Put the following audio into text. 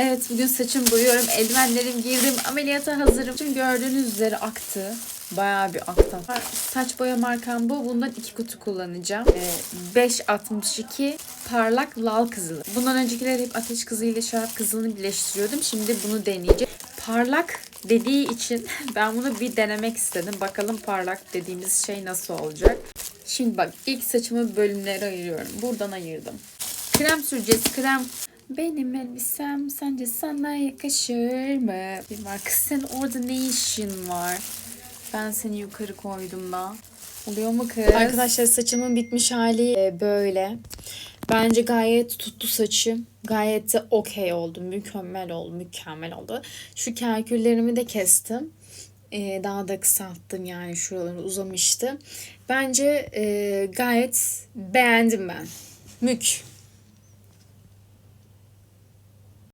Evet bugün saçımı boyuyorum. Eldivenlerim giydim. Ameliyata hazırım. Şimdi gördüğünüz üzere aktı. Bayağı bir aktı. Saç boya markam bu. Bundan iki kutu kullanacağım. Ee, 5.62 parlak lal kızılı. Bundan öncekiler hep ateş kızı ile şarap kızılını birleştiriyordum. Şimdi bunu deneyeceğim. Parlak dediği için ben bunu bir denemek istedim. Bakalım parlak dediğimiz şey nasıl olacak. Şimdi bak ilk saçımı bölümlere ayırıyorum. Buradan ayırdım. Krem süreceğiz. Krem benim elbisem sence sana yakışır mı? Bir. Kız sen orada ne işin var? Ben seni yukarı koydum da. Oluyor mu kız? Arkadaşlar saçımın bitmiş hali e, böyle. Bence gayet tuttu saçım. Gayet de okey oldu. Mükemmel oldu. Mükemmel oldu. Şu kerküllerimi de kestim. E, daha da kısalttım yani şuraları uzamıştı. Bence e, gayet beğendim ben. Mük.